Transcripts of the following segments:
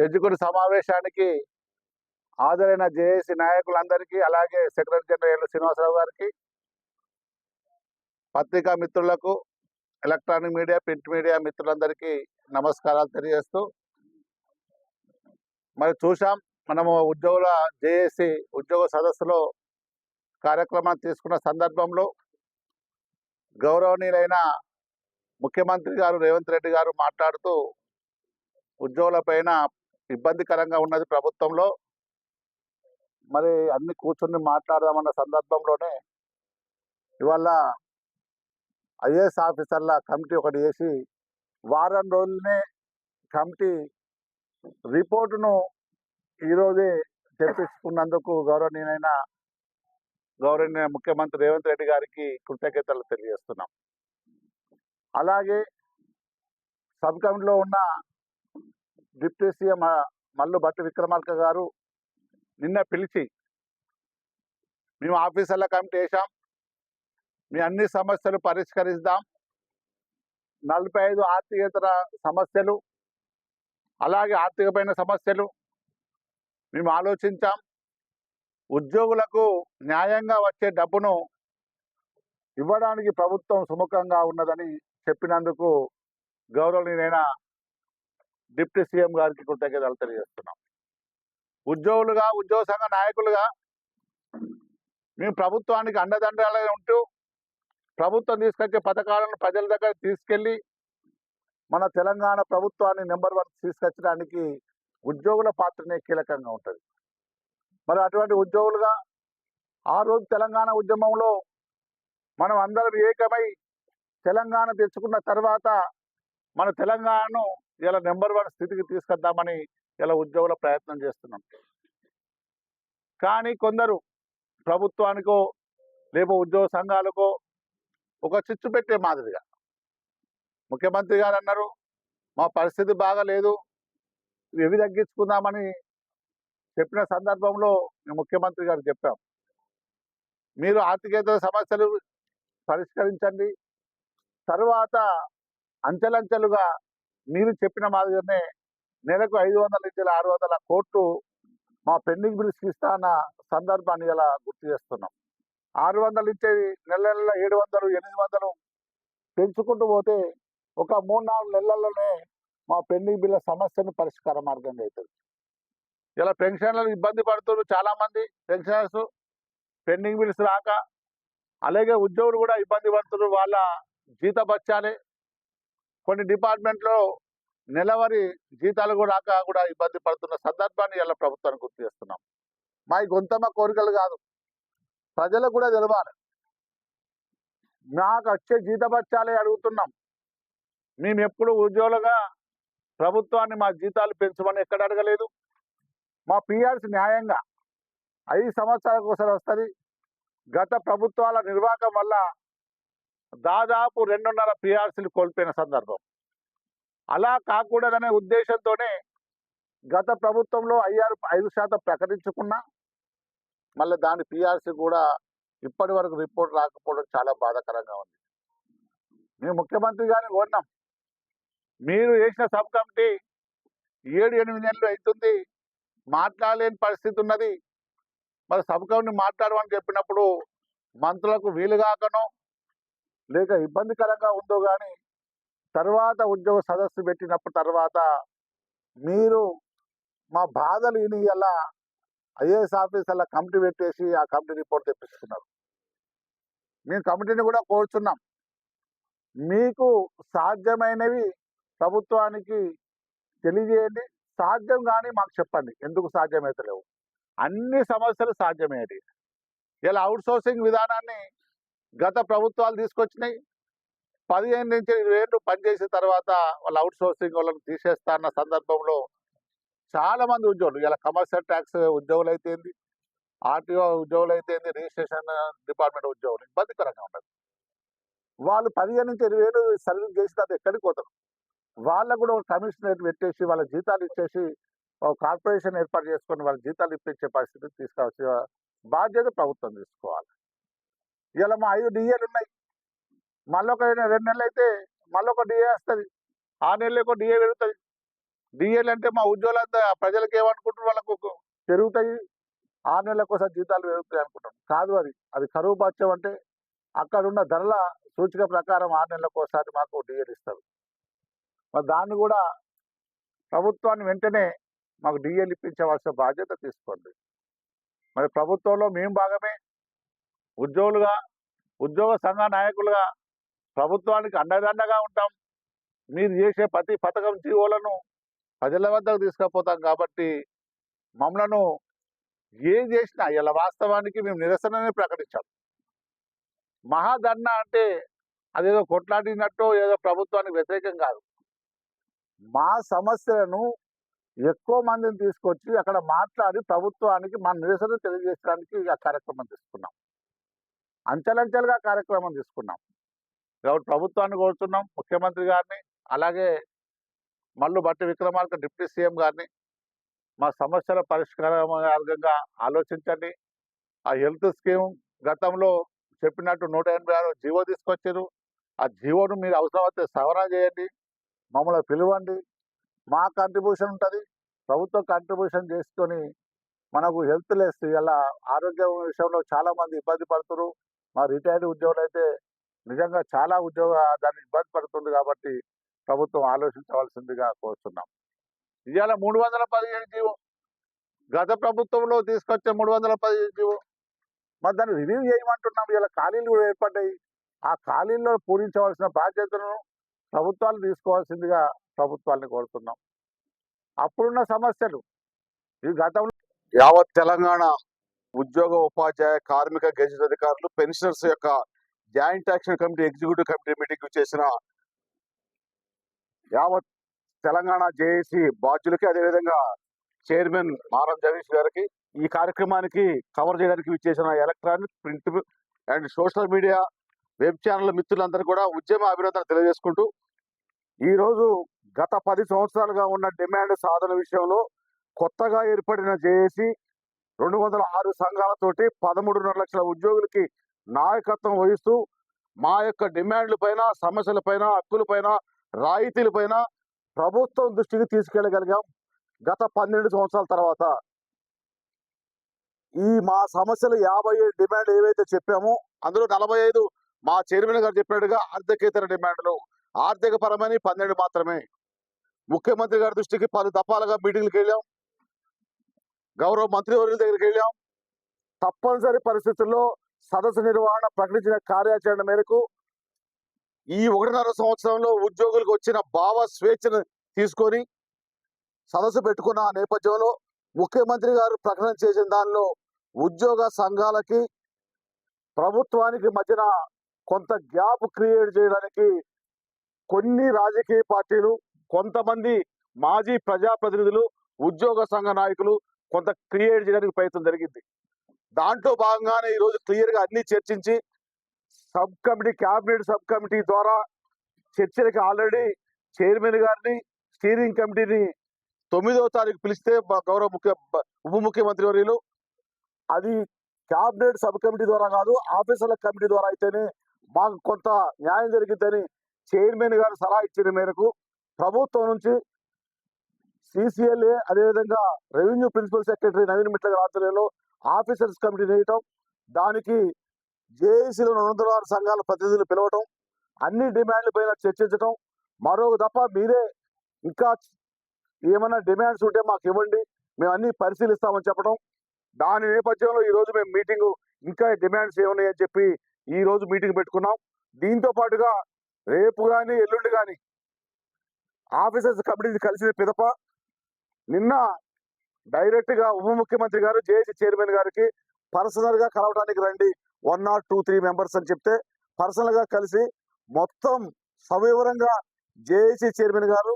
ఎడ్యుకుడు సమావేశానికి హాజరైన జేఏసీ నాయకులందరికీ అలాగే సెక్రటరీ జనరల్ శ్రీనివాసరావు గారికి పత్రికా మిత్రులకు ఎలక్ట్రానిక్ మీడియా ప్రింట్ మీడియా మిత్రులందరికీ నమస్కారాలు తెలియజేస్తూ మరి చూసాం మనము ఉద్యోగుల జేఏసీ ఉద్యోగ సదస్సులో కార్యక్రమాన్ని తీసుకున్న సందర్భంలో గౌరవనీయులైన ముఖ్యమంత్రి గారు రేవంత్ రెడ్డి గారు మాట్లాడుతూ ఉద్యోగుల పైన ఇబ్బందికరంగా ఉన్నది ప్రభుత్వంలో. మరి అన్ని కూర్చొని మాట్లాడదామన్న సందర్భంలోనే ఇవాళ ఐఏఎస్ ఆఫీసర్ల కమిటీ ఒకటి చేసి వారం రోజులనే కమిటీ రిపోర్టును ఈరోజే తెప్పించుకున్నందుకు గౌరవనీయులైన గౌరవనీయ ముఖ్యమంత్రి రేవంత్ రెడ్డి గారికి కృతజ్ఞతలు తెలియజేస్తున్నాం. అలాగే సబ్ కమిటీలో ఉన్న డిప్యూటీ సీఎం మల్లు భట్టి విక్రమార్క గారు నిన్న పిలిచి మేము ఆఫీసర్ల కమిటీ వేసాం మీ అన్ని సమస్యలు పరిష్కరిస్తాం నలభై ఐదు ఆర్థికేతర సమస్యలు అలాగే ఆర్థికమైన సమస్యలు మేము ఆలోచించాం. ఉద్యోగులకు న్యాయంగా వచ్చే డబ్బును ఇవ్వడానికి ప్రభుత్వం సుముఖంగా ఉన్నదని చెప్పినందుకు గౌరవనీయులైన డిప్యూటీ సీఎం గారికి కృతజ్ఞతలు తెలియజేస్తున్నాం. ఉద్యోగులుగా ఉద్యోగ సంఘ నాయకులుగా మేము ప్రభుత్వానికి అండదండలుగా ఉంటూ ప్రభుత్వం తీసుకొచ్చే పథకాలను ప్రజల దగ్గర తీసుకెళ్ళి మన తెలంగాణ ప్రభుత్వాన్ని నెంబర్ వన్ తీసుకొచ్చడానికి ఉద్యోగుల పాత్రనే కీలకంగా ఉంటుంది. మరి అటువంటి ఉద్యోగులుగా ఆ రోజు తెలంగాణ ఉద్యమంలో మనం అందరం ఏకమై తెలంగాణ తెచ్చుకున్న తర్వాత మన తెలంగాణను ఇలా నెంబర్ వన్ స్థితికి తీసుకొద్దామని ఇలా ఉద్యోగుల ప్రయత్నం చేస్తున్నాం. కానీ కొందరు ప్రభుత్వానికో లేక ఉద్యోగ సంఘాలకో ఒక చిచ్చు పెట్టే మాదిరిగా. ముఖ్యమంత్రి గారు అన్నారు మా పరిస్థితి బాగాలేదు ఇవి తగ్గించుకుందామని చెప్పిన సందర్భంలో మేము ముఖ్యమంత్రి గారు చెప్పాం. మీరు ఆర్థికేతర సమస్యలు పరిష్కరించండి. తరువాత అంచెలంచెలుగా మీరు చెప్పిన మాదిరిగానే నెలకు ఐదు వందల నుంచి ఆరు వందల కోట్లు మా పెండింగ్ బిల్స్కి ఇస్తా అన్న సందర్భాన్ని ఇలా గుర్తు చేస్తున్నాం. ఆరు వందలు ఇచ్చేది నెల నెల ఏడు వందలు ఎనిమిది వందలు పెంచుకుంటూ పోతే ఒక మూడు నాలుగు నెలల్లోనే మా పెండింగ్ బిల్ల సమస్యను పరిష్కార మార్గంగా అవుతుంది ఇలా పెన్షన్లు ఇబ్బంది పడుతున్నారు చాలామంది పెన్షనర్స్ పెండింగ్ బిల్స్ రాక అలాగే ఉద్యోగులు కూడా ఇబ్బంది పడుతున్నారు వాళ్ళ జీత జీతబత్యాలే కొన్ని డిపార్ట్మెంట్లో నెలవారీ జీతాలు కూడా రాక కూడా ఇబ్బంది పడుతున్న సందర్భాన్ని ఇలా ప్రభుత్వానికి గుర్తు చేస్తున్నాం. మా గొంతమ్మ కోరికలు కాదు. ప్రజలకు కూడా తెలవాలి. నాకు వచ్చే జీతపత్యాలే అడుగుతున్నాం. మేము ఎప్పుడు ఉద్యోగులుగా ప్రభుత్వాన్ని మా జీతాలు పెంచమని ఎక్కడ అడగలేదు. మా పిఆర్సి న్యాయంగా ఐదు సంవత్సరాలకు ఒకసారి వస్తుంది. గత ప్రభుత్వాల నిర్వాహకం వల్ల దాదాపు రెండున్నర పిఆర్సీలు కోల్పోయిన సందర్భం. అలా కాకూడదనే ఉద్దేశంతోనే గత ప్రభుత్వంలో ఐఆర్ ఐదు శాతం ప్రకటించుకున్నా మళ్ళీ దాని పిఆర్సీ కూడా ఇప్పటి వరకు రిపోర్ట్ రాకపోవడం చాలా బాధాకరంగా ఉంది. మేము ముఖ్యమంత్రి గారిని కోరినాం. మీరు చేసిన సబ్ కమిటీ ఏడు ఎనిమిది నెలలు అవుతుంది మాట్లాడలేని పరిస్థితి ఉన్నది. మరి సబ్ కమిటీ మాట్లాడమని చెప్పినప్పుడు మంత్రులకు వీలు కాకనో లేక ఇబ్బందికరంగా ఉందో కానీ తర్వాత ఉద్యోగ సదస్సు పెట్టినప్పుడు తర్వాత మీరు మా బాధలు విని అలా ఐఏఎస్ ఆఫీసర్ల కమిటీ పెట్టేసి ఆ కమిటీ రిపోర్ట్ తెప్పిస్తున్నారు మేము కమిటీని కూడా కోరుచున్నాం. మీకు సాధ్యమైనవి ప్రభుత్వానికి తెలియజేయండి. సాధ్యం కానీ మాకు చెప్పండి. ఎందుకు సాధ్యమవుతలేవు అన్ని సమస్యలు సాధ్యమయ్యేది ఇలా అవుట్ సోర్సింగ్ విధానాన్ని గత ప్రభుత్వాలు తీసుకొచ్చినాయి. పదిహేను నుంచి ఇరవై ఏళ్ళు పనిచేసిన తర్వాత వాళ్ళ అవుట్ సోర్సింగ్ వాళ్ళని తీసేస్తా అన్న సందర్భంలో చాలామంది ఉద్యోగులు ఇలా కమర్షియల్ ట్యాక్స్ ఉద్యోగులు అయితేంది ఆర్టీఓ ఉద్యోగులు అయితేంది రిజిస్ట్రేషన్ డిపార్ట్మెంట్ ఉద్యోగులు ఇబ్బందికరంగా ఉండదు వాళ్ళు పదిహేను నుంచి ఇరవై ఏళ్ళు సర్వీస్ చేసిన తర్వాత ఎక్కడికి పోతారు? వాళ్ళకు కూడా ఒక పెట్టేసి వాళ్ళ జీతాలు ఇచ్చేసి ఒక కార్పొరేషన్ ఏర్పాటు చేసుకొని వాళ్ళ జీతాలు ఇప్పించే పరిస్థితి తీసుకురావాల్సిన బాధ్యత ప్రభుత్వం తీసుకోవాలి. ఇలా మా ఐదు డిఏలు ఉన్నాయి. మళ్ళీ ఒక రెండు నెలలు అయితే మళ్ళీ ఒక డిఏ వస్తుంది. ఆ నెలలో ఒక డిఏ పెరుగుతుంది. డిఏలు అంటే మా ఉద్యోగులంతా ప్రజలకు ఏమనుకుంటారు వాళ్ళకు పెరుగుతాయి. ఆరు నెలలకు ఒకసారి జీతాలు పెరుగుతాయి అనుకుంటాం కాదు అది. అది కరువు పచ్చం అంటే అక్కడ ఉన్న ధరల సూచిక ప్రకారం ఆరు నెలలకు ఒకసారి మాకు డిఏలు ఇస్తారు. మరి దాన్ని కూడా ప్రభుత్వాన్ని వెంటనే మాకు డిఏలు ఇప్పించవలసిన బాధ్యత తీసుకోండి. మరి ప్రభుత్వంలో మేము భాగమే ఉద్యోగులుగా ఉద్యోగ సంఘ నాయకులుగా ప్రభుత్వానికి అండదండగా ఉంటాం. మీరు చేసే ప్రతి పథకం జీవోలను ప్రజల వద్దకు తీసుకుపోతాం కాబట్టి మమ్మలను ఏం చేసినా ఇలా వాస్తవానికి మేము నిరసననే ప్రకటించాం. మహాధర్ణ అంటే అదేదో కొట్లాడినట్టు ఏదో ప్రభుత్వానికి వ్యతిరేకం కాదు. మా సమస్యలను ఎక్కువ మందిని తీసుకొచ్చి అక్కడ మాట్లాడి ప్రభుత్వానికి మన నిరసన తెలియజేయడానికి ఆ కార్యక్రమం తీసుకున్నాం. అంచెలంచెలుగా కార్యక్రమం తీసుకున్నాం. కాబట్టి ప్రభుత్వాన్ని కోరుతున్నాం ముఖ్యమంత్రి గారిని అలాగే మల్లు బట్టి విక్రమార్క డిప్యూటీ సీఎం గారిని. మా సమస్యల పరిష్కార మార్గంగా ఆలోచించండి. ఆ హెల్త్ స్కీమ్ గతంలో చెప్పినట్టు నూట ఎనభై ఆరు జీవో తీసుకొచ్చారు ఆ జీవోను మీరు అవసరమైతే సవరణ చేయండి మమ్మల్ని పిలవండి. మా కంట్రిబ్యూషన్ ఉంటుంది. ప్రభుత్వం కాంట్రిబ్యూషన్ చేసుకొని మనకు హెల్త్ లెస్ ఇలా ఆరోగ్య విషయంలో చాలా మంది ఇబ్బంది పడుతున్నారు మా రిటైర్డ్ ఉద్యోగులు అయితే నిజంగా చాలా ఉద్యోగ దాన్ని ఇబ్బంది పడుతుంది కాబట్టి ప్రభుత్వం ఆలోచించవలసిందిగా కోరుతున్నాం ఇవాళ మూడు వందల పదిహేను జీవో గత ప్రభుత్వంలో తీసుకొచ్చే మూడు వందల పదిహేను జీవో మరి దాన్ని రివ్యూ చేయమంటున్నాం. ఇలా ఖాళీలు కూడా ఏర్పడ్డాయి. ఆ ఖాళీల్లో పూరించవలసిన బాధ్యతలను ప్రభుత్వాలు తీసుకోవాల్సిందిగా ప్రభుత్వాన్ని కోరుతున్నాం. అప్పుడున్న సమస్యలు ఈ గతంలో యావత్ తెలంగాణ ఉద్యోగ ఉపాధ్యాయ కార్మిక గెజిట్ అధికారులు పెన్షనర్స్ యొక్క joint action committee executive committee meeting చేసిన యావత్ తెలంగాణ జేఏసీ బాధ్యులకి అదేవిధంగా చైర్మన్ మారం జగదీష్ గారికి ఈ కార్యక్రమానికి కవర్ చేయడానికి విచ్చేసిన electronic print and social media web channel మిత్రులందరూ కూడా ఉద్యమ అభినందన తెలియజేసుకుంటూ ఈ రోజు గత పది సంవత్సరాలుగా ఉన్న డిమాండ్ సాధన విషయంలో కొత్తగా ఏర్పడిన జేఏసీ రెండు వందల ఆరు సంఘాలతోటి పదమూడున్నర లక్షల ఉద్యోగులకి నాయకత్వం వహిస్తూ మా యొక్క డిమాండ్ల పైన సమస్యల పైన ప్రభుత్వం దృష్టికి తీసుకెళ్ళగలిగాం గత పన్నెండు సంవత్సరాల తర్వాత. ఈ మా సమస్యలు యాభై ఏడు డిమాండ్ ఏవైతే చెప్పామో అందులో నలభై ఐదు మా చైర్మన్ గారు చెప్పినట్టుగా ఆర్థికేతర డిమాండ్లు ఆర్థిక పరమైన పన్నెండు మాత్రమే. ముఖ్యమంత్రి గారి దృష్టికి పలు దఫాలుగా మీటింగ్లకు వెళ్ళాం. గౌరవ మంత్రివర్యుల దగ్గరికి వెళ్ళాం. తప్పనిసరి పరిస్థితుల్లో సదస్సు నిర్వహణ ప్రకటించిన కార్యాచరణ మేరకు ఈ ఒకటిన్నర సంవత్సరంలో ఉద్యోగులకు వచ్చిన భావ స్వేచ్ఛను తీసుకొని సదస్సు పెట్టుకున్న నేపథ్యంలో ముఖ్యమంత్రి గారు ప్రకటన చేసిన దానిలో ఉద్యోగ సంఘాలకి ప్రభుత్వానికి మధ్యన కొంత గ్యాప్ క్రియేట్ చేయడానికి కొన్ని రాజకీయ పార్టీలు కొంతమంది మాజీ ప్రజాప్రతినిధులు ఉద్యోగ సంఘ నాయకులు కొంత క్రియేట్ చేయడానికి ప్రయత్నం జరిగింది. దాంట్లో భాగంగానే ఈరోజు క్లియర్గా అన్ని చర్చించి sub committee cabinet sub committee ద్వారా చర్చలకు ఆల్రెడీ చైర్మన్ గారిని స్టీరింగ్ కమిటీని తొమ్మిదవ తారీఖు పిలిస్తే మా గౌరవ ముఖ్య ఉప ముఖ్యమంత్రి వర్యులు. అది క్యాబినెట్ సబ్ కమిటీ ద్వారా కాదు ఆఫీసర్ల కమిటీ ద్వారా అయితేనే మాకు కొంత న్యాయం జరిగిందని చైర్మన్ గారు సలహా ఇచ్చిన మేరకు ప్రభుత్వం నుంచి సిసిఎల్ఏ అదేవిధంగా revenue principal secretary Naveen Mittal ఆధ్వర్యంలో ఆఫీసర్స్ కమిటీ వేయటం దానికి జేఏసీలో రెండు సంఘాల ప్రతినిధులు పిలవటం అన్ని డిమాండ్ల పైన చర్చించటం మరో తప్ప మీరే ఇంకా ఏమైనా డిమాండ్స్ ఉంటే మాకు ఇవ్వండి మేము అన్ని పరిశీలిస్తామని చెప్పడం దాని నేపథ్యంలో ఈ రోజు మేము మీటింగ్ ఇంకా డిమాండ్స్ ఏమున్నాయని చెప్పి ఈ రోజు మీటింగ్ పెట్టుకున్నాం. దీంతో పాటుగా రేపు కానీ ఎల్లుండి కానీ ఆఫీసర్స్ కమిటీ కలిసిన పిదప నిన్న డైరెక్ట్గా ఉప ముఖ్యమంత్రి గారు జేఏసీ చైర్మన్ గారికి పర్సనల్గా కలవడానికి రండి. One not two three members అని చెప్తే పర్సనల్గా కలిసి మొత్తం సవివరంగా జేఏసీ చైర్మన్ గారు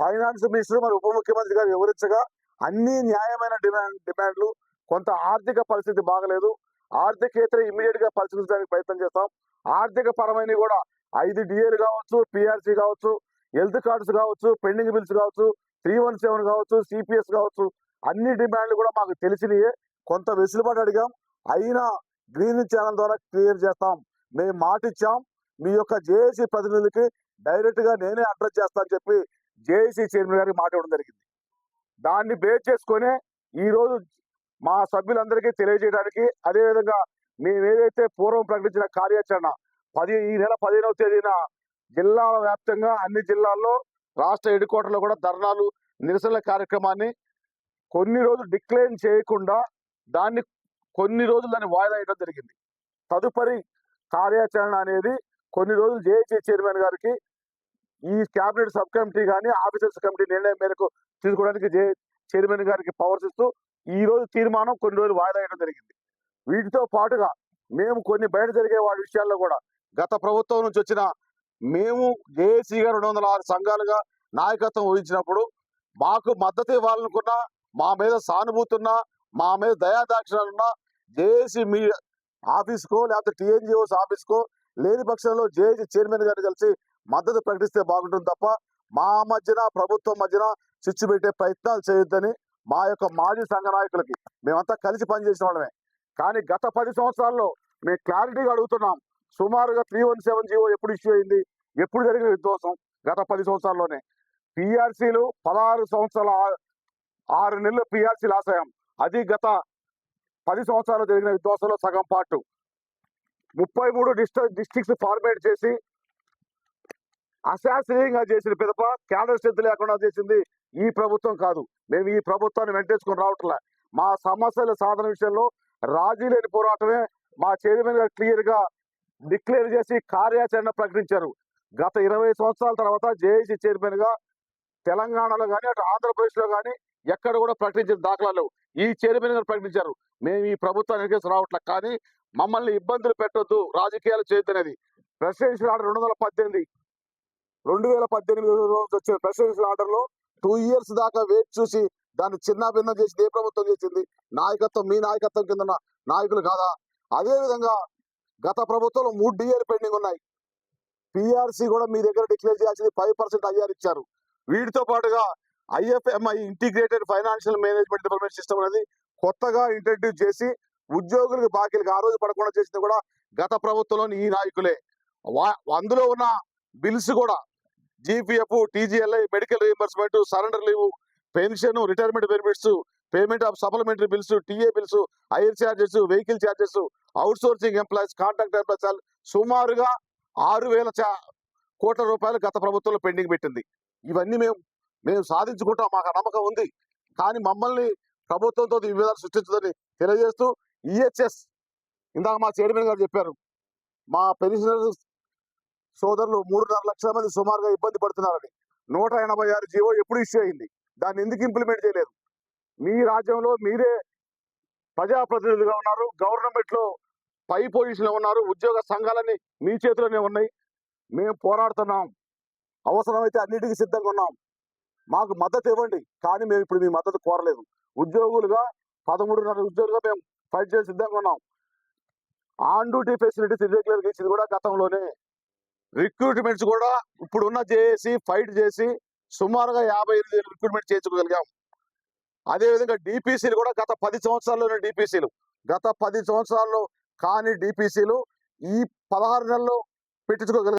ఫైనాన్స్ మినిస్టర్ మరి ఉప ముఖ్యమంత్రి గారు వివరించగా అన్ని న్యాయమైన డిమాండ్ డిమాండ్లు కొంత ఆర్థిక పరిస్థితి బాగలేదు. ఆర్థికేతర ఇమీడియట్గా పరిశీలించడానికి ప్రయత్నం చేస్తాం. ఆర్థిక పరమైన కూడా ఐదు డిఏలు కావచ్చు పిఆర్సీ కావచ్చు హెల్త్ కార్డ్స్ కావచ్చు పెండింగ్ బిల్స్ కావచ్చు త్రీ వన్ సెవెన్ కావచ్చు సిపిఎస్ కావచ్చు అన్ని డిమాండ్లు కూడా మాకు తెలిసినాయి. కొంత వెసులుబాటు అడిగాం. అయినా గ్రీన్ ఛానల్ ద్వారా క్లియర్ చేస్తాం. మేము మాట ఇచ్చాం. మీ యొక్క జేఏసీ ప్రతినిధులకి డైరెక్ట్గా నేనే అడ్రస్ చేస్తానని చెప్పి జేఏసీ చైర్మన్ గారికి మాట ఇవ్వడం జరిగింది. దాన్ని బేస్ చేసుకొని ఈరోజు మా సభ్యులందరికీ తెలియజేయడానికి అదేవిధంగా మేము ఏదైతే పూర్వం ప్రకటించిన కార్యాచరణ పది ఈ నెల పదిహేనవ తేదీన జిల్లాల వ్యాప్తంగా అన్ని జిల్లాల్లో రాష్ట్ర హెడ్ క్వార్టర్లో కూడా ధర్నాలు నిరసనల కార్యక్రమాన్ని కొన్ని రోజులు డిక్లైన్ చేయకుండా దాన్ని కొన్ని రోజులు దాన్ని వాయిదా వేయడం జరిగింది. తదుపరి కార్యాచరణ అనేది కొన్ని రోజులు జేఏసీ చైర్మన్ గారికి ఈ క్యాబినెట్ సబ్ కమిటీ కానీ ఆఫీసర్స్ కమిటీ నిర్ణయం మేరకు తీసుకోవడానికి జే చైర్మన్ గారికి పవర్స్ ఇస్తూ ఈ రోజు తీర్మానం కొన్ని రోజులు వాయిదా వేయడం జరిగింది. వీటితో పాటుగా మేము కొన్ని బయట జరిగే వాటి విషయాల్లో కూడా గత ప్రభుత్వం నుంచి వచ్చిన మేము జేఏసీగా రెండు వందల ఆరు సంఘాలుగా నాయకత్వం వహించినప్పుడు మాకు మద్దతు ఇవ్వాలనుకున్నా మా మీద సానుభూతి ఉన్నా మా మీద దయాదాక్షిణాలున్నా జేఏసీ మీ ఆఫీస్కో లేకపోతే టీఎన్జిఓస్ ఆఫీస్కో లేని పక్షంలో జేఏసీ చైర్మన్ గారు కలిసి మద్దతు ప్రకటిస్తే బాగుంటుంది తప్ప మా మధ్యన ప్రభుత్వం మధ్యన చిచ్చు పెట్టే ప్రయత్నాలు చేయొద్దని మా యొక్క మాజీ సంఘ నాయకులకి మేమంతా కలిసి పనిచేసిన వాళ్ళమే. కానీ గత పది సంవత్సరాల్లో మేము క్లారిటీగా అడుగుతున్నాం. సుమారుగా త్రీ వన్ సెవెన్ జీవో ఎప్పుడు ఇష్యూ అయింది? ఎప్పుడు జరిగిన విధ్వంసం గత పది సంవత్సరాల్లోనే. పిఆర్సీలు పదహారు సంవత్సరాల ఆరు నెలలు పిఆర్సీలు ఆశయం అది గత పది సంవత్సరాలు జరిగిన విధ్వంసంలో సగం పాటు. ముప్పై మూడు డిస్ట్రిక్ డిస్ట్రిక్ట్స్ ఫార్మేట్ చేసి అశాస్త్రీయంగా చేసిన పిదప క్యాడర్ స్ట్రెంత్ లేకుండా చేసింది ఈ ప్రభుత్వం కాదు. మేము ఈ ప్రభుత్వాన్ని వెంటేసుకొని రావట్లే. మా సమస్యల సాధన విషయంలో రాజీ లేని పోరాటమే మా చైర్మన్ గారు క్లియర్గా డిక్లేర్ చేసి కార్యాచరణ ప్రకటించారు. గత ఇరవై సంవత్సరాల తర్వాత జేఏసీ చైర్మన్గా తెలంగాణలో కానీ అటు ఆంధ్రప్రదేశ్లో కానీ ఎక్కడ కూడా ప్రకటించిన దాఖలాలు ఈ చైర్మన్ గారు ప్రకటించారు. మేము ఈ ప్రభుత్వాన్ని ఎన్నికేసి రావట్లే కానీ మమ్మల్ని ఇబ్బందులు పెట్టొద్దు రాజకీయాలు చేయొద్దనేది ప్రెసిడెన్షియల్ ఆర్డర్ రెండు వందల పద్దెనిమిది రెండు వేల పద్దెనిమిది రోజు వచ్చిన ప్రెసిడెన్షియల్ ఆర్డర్లో టూ ఇయర్స్ దాకా వెయిట్ చూసి దాన్ని చిన్న భిన్నం చేసింది ఏ ప్రభుత్వం చేసింది? నాయకత్వం మీ నాయకత్వం కింద నాయకులు కాదా? అదేవిధంగా గత ప్రభుత్వంలో మూడు డిఏలు పెండింగ్ ఉన్నాయి. పిఆర్సి కూడా మీ దగ్గర డిక్లేర్ చేయాల్సింది ఫైవ్ పర్సెంట్ ఐఆర్ ఇచ్చారు. వీటితో పాటుగా IFMI integrated financial management department system అనేది కొత్తగా ఇంట్రడ్యూస్ చేసి ఉద్యోగులకు బాకీలకు ఆ రోజు పడకుండా చేసింది కూడా గత ప్రభుత్వంలోని ఈ నాయకులే. వా- అందులో ఉన్న బిల్స్ కూడా GPF TGLI medical reimbursement surrender leave pension retirement benefits payment of supplementary bills TA bills IL charges vehicle charges outsourcing employees contract employees సుమారుగా ఆరు వేల చా- కోట్ల రూపాయలు గత ప్రభుత్వంలో పెండింగ్ పెట్టింది. ఇవన్నీ మేము మేము సాధించుకుంటాం మాకు నమ్మకం ఉంది. కానీ మమ్మల్ని ప్రభుత్వంతో ఈ విధాలు సృష్టించదని తెలియజేస్తూ ఈహెచ్ఎస్ ఇందాక మా చైర్మన్ గారు చెప్పారు. మా పెన్షనర్స్ సోదరులు మూడున్నర లక్షల మంది సుమారుగా ఇబ్బంది పడుతున్నారని. నూట ఎనభై ఆరు జీవో ఎప్పుడు ఇష్యూ అయింది. దాన్ని ఎందుకు ఇంప్లిమెంట్ చేయలేదు? మీ రాజ్యంలో మీరే ప్రజాప్రతినిధులుగా ఉన్నారు. గవర్నమెంట్లో పై పొజిషన్లో ఉన్నారు. ఉద్యోగ సంఘాలన్నీ మీ చేతిలోనే ఉన్నాయి. మేము పోరాడుతున్నాం. అవసరమైతే అన్నిటికీ సిద్ధంగా ఉన్నాం. మాకు మద్దతు ఇవ్వండి. కానీ మేము ఇప్పుడు మీ మద్దతు కోరలేదు. ఉద్యోగులుగా పదమూడున్నర ఉద్యోగులుగా మేము ఫైట్ చేసి సిద్ధంగా ఉన్నాం. ఆన్ డ్యూటీ ఫెసిలిటీస్ ఇర్రెగ్యులర్ ఇచ్చింది కూడా గతంలోనే. రిక్రూట్మెంట్స్ కూడా ఇప్పుడున్న చేసి ఫైట్ చేసి సుమారుగా యాభై ఎనిమిది రిక్రూట్మెంట్ చేయించుకోగలిగాం. అదేవిధంగా డిపిసిలు కూడా గత పది సంవత్సరాల్లోనే డిపిసిలు గత పది సంవత్సరాల్లో కాని డిపిసిలు ఈ పదహారు నెలలు పెట్టించుకోగలిగారు.